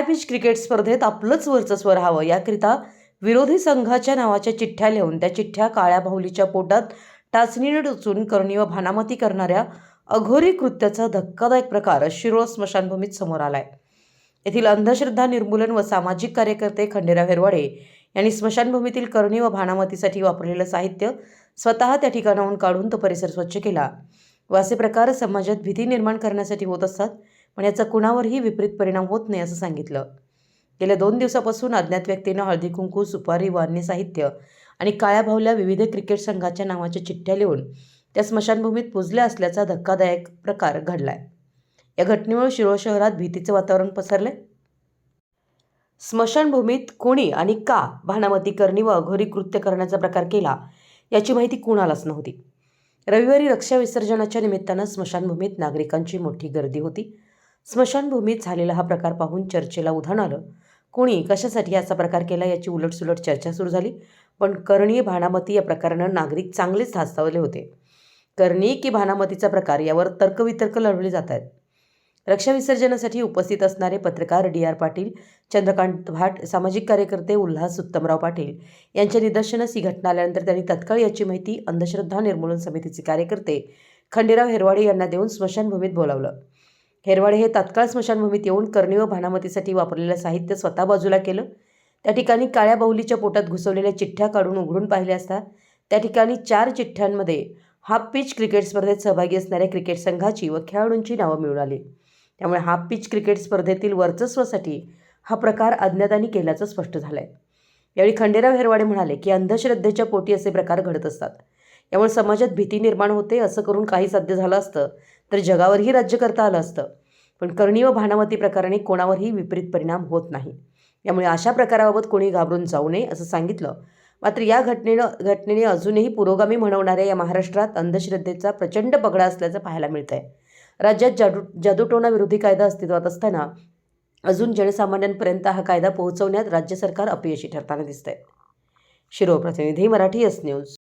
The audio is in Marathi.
हाय पिच क्रिकेट स्पर्धेत आपलंच वर्चस्व राहावं. याकरिता विरोधी संघाच्या नावाच्या चिठ्ठ्या लिहून त्या चिठ्ठ्या काळ्या बाहुलीच्या पोटात टाचणीने टोचून करणी व भानामती करणाऱ्या अघोरी कृत्याचा धक्कादायक प्रकार शिरोळ स्मशानभूमीत समोर आलाय. येथील अंधश्रद्धा निर्मूलन व सामाजिक कार्यकर्ते खंडेराव हेरवाडे यांनी स्मशानभूमीतील करणी व भानामतीसाठी वापरलेलं साहित्य स्वतः त्या ठिकाणाहून काढून तो परिसर स्वच्छ केला. व असे प्रकार समाजात भीती निर्माण करण्यासाठी होत असतात पण याचा कुणावरही विपरीत परिणाम होत नाही असं सांगितलं. गेल्या दोन दिवसापासून अज्ञात व्यक्तीनं हळदी कुंकू सुपारी वारणी साहित्य आणि काळ्या भावल्या विविध क्रिकेट संघाच्या नावाच्या चिठ्ठ्या लिहून त्या स्मशानभूमीत पुजल्या असल्याचा धक्कादायक प्रकार घडलाय. या घटनेमुळे शिरोळ शहरात भीतीचं वातावरण पसरले स्मशानभूमीत कोणी आणि का भानामती करणी व अघोरी कृत्य करण्याचा प्रकार केला याची माहिती कुणालाच नव्हती. रविवारी रक्षा विसर्जनाच्या निमित्तानं स्मशानभूमीत नागरिकांची मोठी गर्दी होती. स्मशानभूमीत झालेला हा प्रकार पाहून चर्चेला उधाण आलं. कोणी कशासाठी असा प्रकार केला याची उलटसुलट चर्चा सुरू झाली. पण कर्णी भानामती या प्रकारानं नागरिक चांगलेच धास्तावले होते. कर्णी की भानामतीचा प्रकार यावर तर्कवितर्क लढवले जात आहेत रक्षा विसर्जनासाठी उपस्थित असणारे पत्रकार डी आर पाटील चंद्रकांत भाट सामाजिक कार्यकर्ते उल्हास उत्तमराव पाटील यांच्या निदर्शनास ही घटना आल्यानंतर त्यांनी तत्काळ याची माहिती अंधश्रद्धा निर्मूलन समितीचे कार्यकर्ते खंडेराव हेरवाडे यांना देऊन स्मशानभूमीत बोलावलं. हेरवाडे हे तात्काळ स्मशानभूमीत येऊन करणी व भानामतीसाठी वापरलेलं साहित्य स्वतः बाजूला केलं. त्या ठिकाणी काळ्या बाहुलीच्या पोटात घुसवलेल्या चिठ्ठ्या काढून उघडून पाहिल्या असता त्या ठिकाणी चार चिठ्ठ्यांमध्ये हाफ पिच क्रिकेट स्पर्धेत सहभागी असणाऱ्या क्रिकेट संघाची व खेळाडूंची नावं मिळून आली. त्यामुळे हाफ पिच क्रिकेट स्पर्धेतील वर्चस्वासाठी हा प्रकार अज्ञातांनी केल्याचं स्पष्ट झालं आहे यावेळी खंडेराव हेरवाडे म्हणाले की अंधश्रद्धेच्या पोटी असे प्रकार घडत असतात. यामुळे समाजात भीती निर्माण होते असं करून काही साध्य झालं असतं तर जगावरही राज्य करता आलं असतं. पण कर्णी व भानामती प्रकाराने कोणावरही विपरीत परिणाम होत नाही. यामुळे अशा प्रकाराबाबत कोणी घाबरून जाऊ नये असं सांगितलं. मात्र या घटनेनं घटनेने अजूनही पुरोगामी म्हणवणाऱ्या या महाराष्ट्रात अंधश्रद्धेचा प्रचंड पगडा असल्याचं पाहायला मिळतं आहे राज्यात जादू जादूटोणा विरोधी कायदा अस्तित्वात असताना अजून जनसामान्यांपर्यंत हा कायदा पोहोचवण्यात राज्य सरकार अपयशी ठरताना दिसतंय. शिरो प्रतिनिधी मराठी एस न्यूज